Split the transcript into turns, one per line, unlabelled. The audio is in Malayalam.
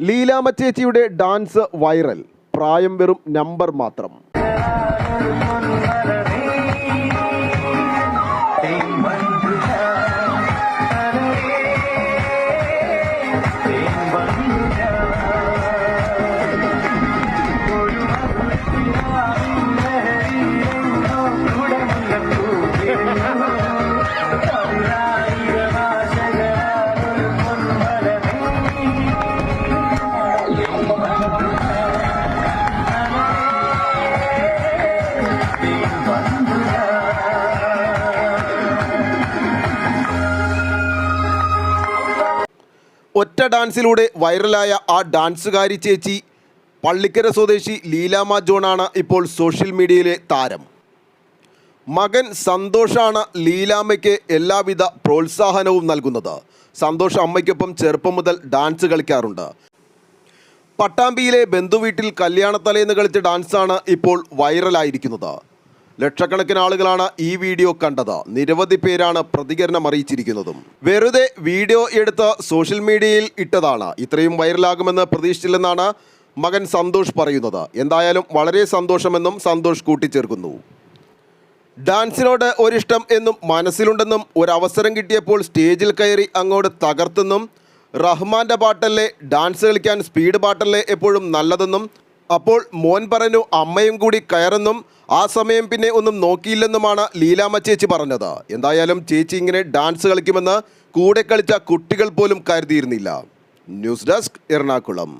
ലീലാമ്മ ചേച്ചിയുടെ ഡാൻസ് വൈറൽ പ്രായം വെറും നമ്പർ മാത്രം ഒറ്റ ഡാൻസിലൂടെ വൈറലായ ആ ഡാൻസുകാരി ചേച്ചി പള്ളിക്കര സ്വദേശി ലീലാമ ജോണാണ് ഇപ്പോൾ സോഷ്യൽ മീഡിയയിലെ താരം. മകൻ സന്തോഷാണ് ലീലാമ്മയ്ക്ക് എല്ലാവിധ പ്രോത്സാഹനവും നൽകുന്നത്. സന്തോഷ് അമ്മയ്ക്കൊപ്പം ചെറുപ്പം മുതൽ ഡാൻസ് കളിക്കാറുണ്ട്. പട്ടാമ്പിയിലെ ബന്ധുവീട്ടിൽ കല്യാണത്തലേന്ന് കളിച്ച ഡാൻസാണ് ഇപ്പോൾ വൈറലായിരിക്കുന്നത്. ലക്ഷക്കണക്കിന് ആളുകളാണ് ഈ വീഡിയോ കണ്ടത്. നിരവധി പേരാണ് പ്രതികരണം അറിയിച്ചിരിക്കുന്നതും. വെറുതെ വീഡിയോ എടുത്ത് സോഷ്യൽ മീഡിയയിൽ ഇട്ടതാണ്. ഇത്രയും വൈറലാകുമെന്ന് പ്രതീക്ഷിച്ചില്ലെന്നാണ് മകൻ സന്തോഷ് പറയുന്നത്. എന്തായാലും വളരെ സന്തോഷമെന്നും സന്തോഷ് കൂട്ടിച്ചേർക്കുന്നു. ഡാൻസിനോട് ഒരിഷ്ടം എന്നും മനസ്സിലുണ്ടെന്നും ഒരവസരം കിട്ടിയപ്പോൾ സ്റ്റേജിൽ കയറി അങ്ങോട്ട് തകർത്തെന്നും റഹ്മാന്റെ പാട്ടല്ലേ ഡാൻസ് കളിക്കാൻ സ്പീഡ് പാട്ടല്ലേ എപ്പോഴും നല്ലതെന്നും അപ്പോൾ മോൻ പറഞ്ഞു അമ്മയും കൂടി കയറെന്നും ആ സമയം പിന്നെ ഒന്നും നോക്കിയില്ലെന്നുമാണ് ലീലാമ്മ ചേച്ചി പറഞ്ഞത്. എന്തായാലും ചേച്ചി ഇങ്ങനെ ഡാൻസ് കളിക്കുമെന്ന് കൂടെ കളിച്ച കുട്ടികൾ പോലും കരുതിയിരുന്നില്ല. News desk Ernakulam.